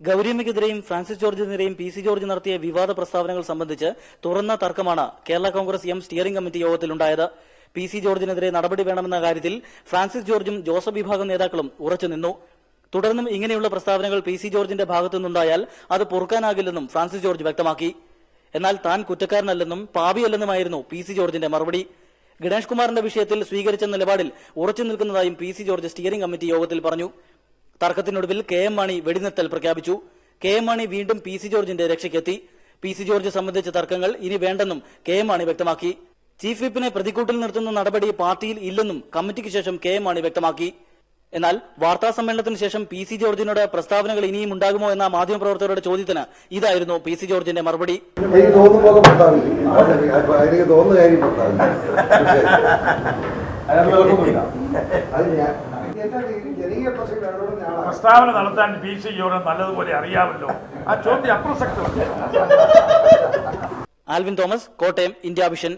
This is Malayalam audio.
ഗൌരിയമ്മയ്ക്കെതിരെയും ഫ്രാൻസിസ് ജോർജിനെതിരെയും പി സി ജോർജ് നടത്തിയ വിവാദ പ്രസ്താവനകൾ സംബന്ധിച്ച് തുറന്ന തർക്കമാണ് Kerala Congress M steering committee യോഗത്തിലുണ്ടായത്. P C ജോർജിനെതിരെ നടപടി വേണമെന്ന കാര്യത്തിൽ ഫ്രാൻസിസ് ജോർജും ജോസഫ് വിഭാഗം നേതാക്കളും ഉറച്ചുനിന്നു തുടർന്നും ഇങ്ങനെയുള്ള പ്രസ്താവനകൾ പി സി ജോർജിന്റെ ഭാഗത്തുനിന്നുണ്ടായാൽ അത് പൊറുക്കാനാകില്ലെന്നും ഫ്രാൻസിസ് ജോർജ് വ്യക്തമാക്കി. എന്നാൽ താൻ കുറ്റക്കാരനല്ലെന്നും പാപിയല്ലെന്നുമായിരുന്നു പി സി ജോർജിന്റെ മറുപടി. ഗണേഷ് കുമാറിന്റെ വിഷയത്തിൽ സ്വീകരിച്ച നിലപാടിൽ ഉറച്ചു നിൽക്കുന്നതായും P C George steering committee യോഗത്തിൽ പറഞ്ഞു. തർക്കത്തിനൊടുവിൽ കെ എം മാണി വെടിനിർത്തൽ പ്രഖ്യാപിച്ചു. കെ എം മാണി വീണ്ടും പി സി ജോർജിന്റെ രക്ഷയ്ക്കെത്തി. പി സി ജോർജ് സംബന്ധിച്ച തർക്കങ്ങൾ ഇനി വേണ്ടെന്നും കെ എം മാണി വ്യക്തമാക്കി. ചീഫ് വിപ്പിനെ പ്രതിക്കൂട്ടിൽ നിർത്തുന്ന നടപടി പാർട്ടിയിൽ ഇല്ലെന്നും കമ്മിറ്റിക്ക് ശേഷം കെ എം മാണി വ്യക്തമാക്കി. എന്നാൽ വാർത്താ സമ്മേളനത്തിന് ശേഷം പി സി ജോർജിനോട് പ്രസ്താവനകൾ ഇനിയും ഉണ്ടാകുമോ എന്ന മാധ്യമപ്രവർത്തകരുടെ ചോദ്യത്തിന് ഇതായിരുന്നു പി സി ജോർജിന്റെ മറുപടി. എനിക്ക് തോന്നുന്നു പ്രസ്താവന നടത്താൻ പി സി ജോർജ് നല്ലതുപോലെ അറിയാമല്ലോ. ആ ചോദ്യം അപ്രസക്തമല്ല? Alvin Thomas Kottayam India vision